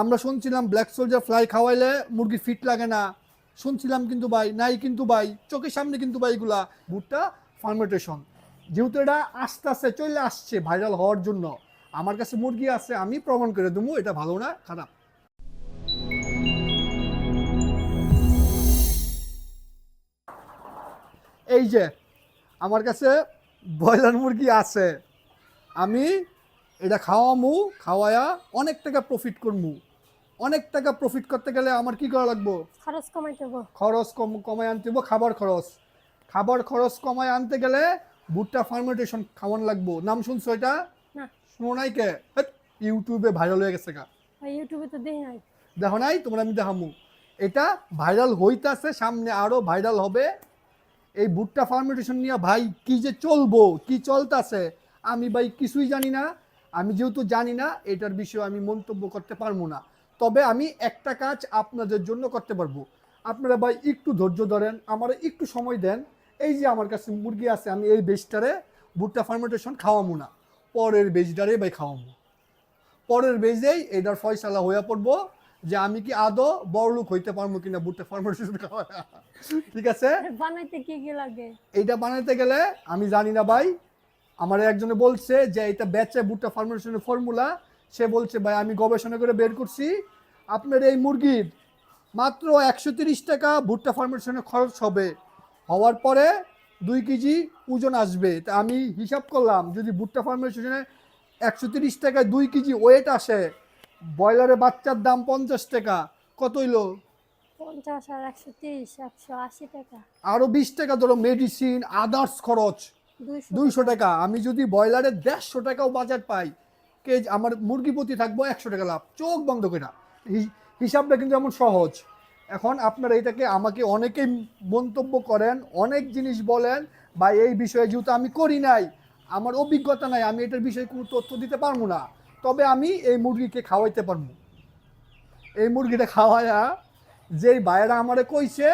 আমরা শুনছিলাম black soldier fly খাওয়াইলে মুরগি ফিট লাগে না। শুনছিলাম কিন্তু ভাই, নাই কিন্তু ভাই, চোখের সামনে কিন্তু ভাই এগুলা ভুট্টা ফার্মেন্টেশন যেহেতু এটা আস্তে আস্তে চলে আসছে ভাইরাল হওয়ার জন্য, আমার কাছে মুরগি আছে, আমি প্রমাণ করে দেবো, এটা ভালো না, খারাপ। এই যে, আমার কাছে ব্রয়লার মুরগি আছে। আমি এটা খাওয়ামু খাওয়ায়া অনেক টাকা প্রফিট করমু। অনেক টাকা প্রফিট করতে গেলে আমার কি করা লাগবো? খরচ কমাইতে হব খরচ কম কমায় আনতে হইব খাবার খরচ। খাবার খরচ কমায় আনতে গেলে ভুট্টা ফার্মেন্টেশন খাওয়ান লাগবো। নাম শুনছো এটা? না। শুনো নাই কে? ইউটিউবে ভাইরাল হয়ে গেছে গা। ওই ইউটিউবে তো দেখি নাই। দেখো নাই? তোমরা আমি দেখামু। এটা ভাইরাল হইতাছে সামনে আরও ভাইরাল হবে। এই ভুট্টা ফার্মেন্টেশন নিয়ে ভাই কি যে চলবো কি চলতাছে আমি ভাই কিছুই জানি না। আমি যেহেতু জানি না এটার বিষয়ে আমি মন্তব্য করতে পারব না। তবে আমি একটা কাজ আপনাদের জন্য করতে পারব। আপনারা ভাই একটু ধৈর্য ধরেন আমার একটু সময় দেন। এই যে আমার কাছে মুরগি আছে আমি এই বেজটারে ভুট্টা ফার্মেন্টেশন খাওয়াবো না। পরের বেজটারে ভাই খাওয়াবো। পরের বেজেই এটার ফয়সালা হইয়া পড়ব যে আমি কি আদৌ বড়লোক হইতে পারব কিনা ভুট্টা ফার্মেন্টেশন খাওয়া। ঠিক আছে? বানাইতে কি কি লাগে? এইটা বানাইতে গেলে আমি জানি না ভাই আমার একজনে বলছে যে এটা বেচে ভুট্টা ফার্মেশনের ফর্মুলা সে বলছে ভাই আমি গবেষণা করে বের করছি। আপনার এই মুরগির মাত্র একশো তিরিশ টাকা ভুট্টা ফার্মেশনের খরচ হবে। হওয়ার পরে দুই কেজি ওজন আসবে। তা আমি হিসাব করলাম যদি ভুট্টা ফার্মেশনে একশো তিরিশ টাকায় দুই কেজি ওয়েট আসে ব্রয়লারের বাচ্চার দাম পঞ্চাশ টাকা কত হইল? পঞ্চাশ আর একশো তিরিশ একশো আশি টাকা। আরও বিশ টাকা ধরো মেডিসিন আদার্স খরচ। দুইশো টাকা। আমি যদি ব্রয়লারের দেড়শো টাকাও বাজার পাই কে আমার মুরগি প্রতি থাকব একশো টাকা লাভ। চোখ বন্ধ করে না হিসাবটা কিন্তু এমন সহজ। এখন আপনারা এটাকে আমাকে অনেকেই মন্তব্য করেন অনেক জিনিস বলেন বা এই বিষয়ে যেহেতু আমি করি নাই আমার অভিজ্ঞতা নাই আমি এটার বিষয়ে কোনো তথ্য দিতে পারব না। তবে আমি এই মুরগিকে খাওয়াইতে পারব। এই মুরগিটা খাওয়ায়া যেই ভাইয়েরা আমারে কইছে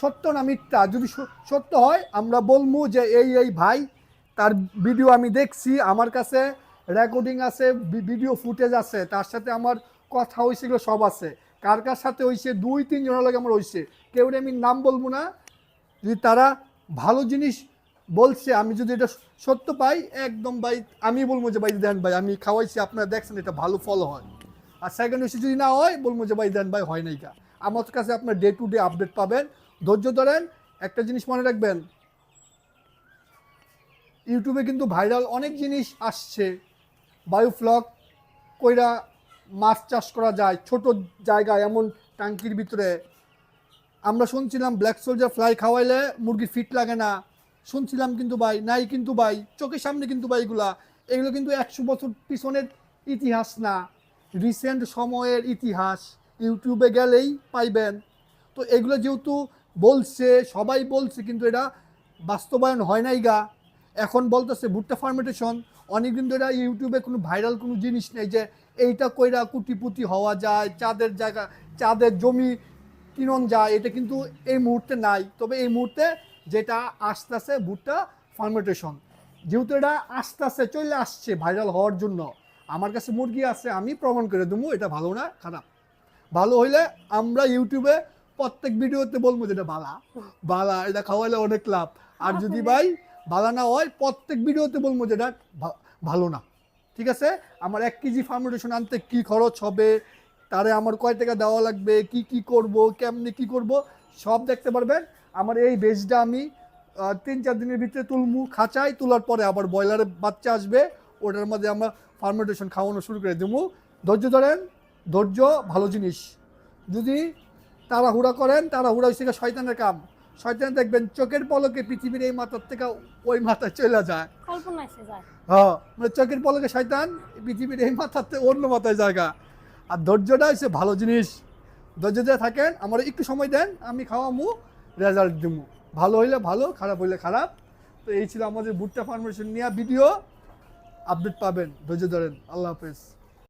সত্য না মিথ্যা? যদি সত্য হয়, আমরা বলব যে এই এই ভাই, তার ভিডিও আমি দেখছি, আমার কাছে রেকর্ডিং আছে ভিডিও ফুটেজ আছে, তার সাথে আমার কথা হয়েছে এগুলো সব আছে। কার কার সাথে হয়েছে দুই, তিন জনের লাগে আমার হয়েছে কেউ আমি নাম বলব না। যদি তারা ভালো জিনিস বলছে, আমি যদি এটা সত্য পাই, একদম ভাই, আমি বলব যে, ভাই, দেন ভাই, আমি খাওয়াইছি, আপনারা দেখছেন, এটা ভালো ফল হয়। আর সেকেন্ড হচ্ছে যদি না হয় বলব যে, ভাই, দেন ভাই, হয় নাই কা। আমার কাছে আপনার ডে টু ডে আপডেট পাবেন। ধৈর্য ধরেন, একটা জিনিস মনে রাখবেন, ইউটিউবে কিন্তু ভাইরাল অনেক জিনিস আসছে, বায়োফ্লক, কইরা মাছ চাষ করা যায়, ছোট জায়গায় এমন টাঙ্কির ভিতরে। আমরা শুনছিলাম ব্ল্যাক সোলজার ফ্লাই খাওয়াইলে মুরগি ফিট লাগে না, শুনছিলাম কিন্তু ভাই, নাই কিন্তু ভাই, চোখের সামনে কিন্তু ভাই এগুলা, এগুলো কিন্তু একশো বছর পিছনের ইতিহাস না রিসেন্ট সময়ের ইতিহাস, ইউটিউবে গেলেই পাইবেন। তো এগুলো যেহেতু বলছে, সবাই বলছে, কিন্তু এটা বাস্তবায়ন হয় নাই গা। এখন বলতেছে, ভুট্টা ফার্মেন্টেশন অনেকদিন ধরে ইউটিউবে কোনো ভাইরাল কোনো জিনিস নেই যে এইটা কইরা কুটিপুটি হওয়া যায়, চাঁদের জায়গা, চাঁদের জমি কিনন যায়, এটা কিন্তু এই মুহূর্তে নাই। তবে এই মুহূর্তে যেটা আস্তে আসতেছে ভুট্টা ফার্মেন্টেশন যেহেতু এটা আস্তে আস্তে চলে আসছে ভাইরাল হওয়ার জন্য, আমার কাছে মুরগি আছে, আমি প্রমাণ করে দেবো, এটা ভালো না, খারাপ। ভালো হইলে আমরা ইউটিউবে প্রত্যেক ভিডিওতে বলব যেটা বালা। বালা এটা খাওয়াইলে অনেক লাভ। আর যদি ভাই বালা না হয় প্রত্যেক ভিডিওতে বলব যেটা ভালো না। ঠিক আছে? আমার এক কেজি ফার্মেন্টেশন আনতে কি খরচ হবে? তারে আমার কয় টাকা দেওয়া লাগবে? কি কি করব? কেমনি কি করব? সব দেখতে পারবেন। আমার এই বেজটা আমি তিন চার দিনের ভিতরে তুলমু খাঁচাই তোলার পরে আবার ব্রয়লারের বাচ্চা আসবে। ওটার মধ্যে আমরা ফার্মেন্টেশন খাওয়ানো শুরু করে দেবো ধৈর্য ধরেন ধৈর্য ভালো জিনিস। যদি তাড়াহুড়া করেন তাড়াহুড়া হচ্ছে গিয়ে শয়তানের কাম। শয়তান দেখবেন চোখের পলকে পৃথিবীর এই মাথার থেকে ওই মাথায় চলে যায়। হ্যাঁ মানে চোখের পলকে শয়তান পৃথিবীর এই মাথার থেকে অন্য মাথায় জায়গা। আর ধৈর্যটা হচ্ছে ভালো জিনিস। ধৈর্য দিয়ে থাকেন আমার একটু সময় দেন আমি খাওয়া খাওয়ামু রেজাল্ট দেবো ভালো হইলে ভালো খারাপ হইলে খারাপ। তো এই ছিল আমাদের ভুট্টা ফার্মেশন নিয়ে ভিডিও। আপডেট পাবেন ধৈর্য ধরেন। আল্লাহ হাফেজ।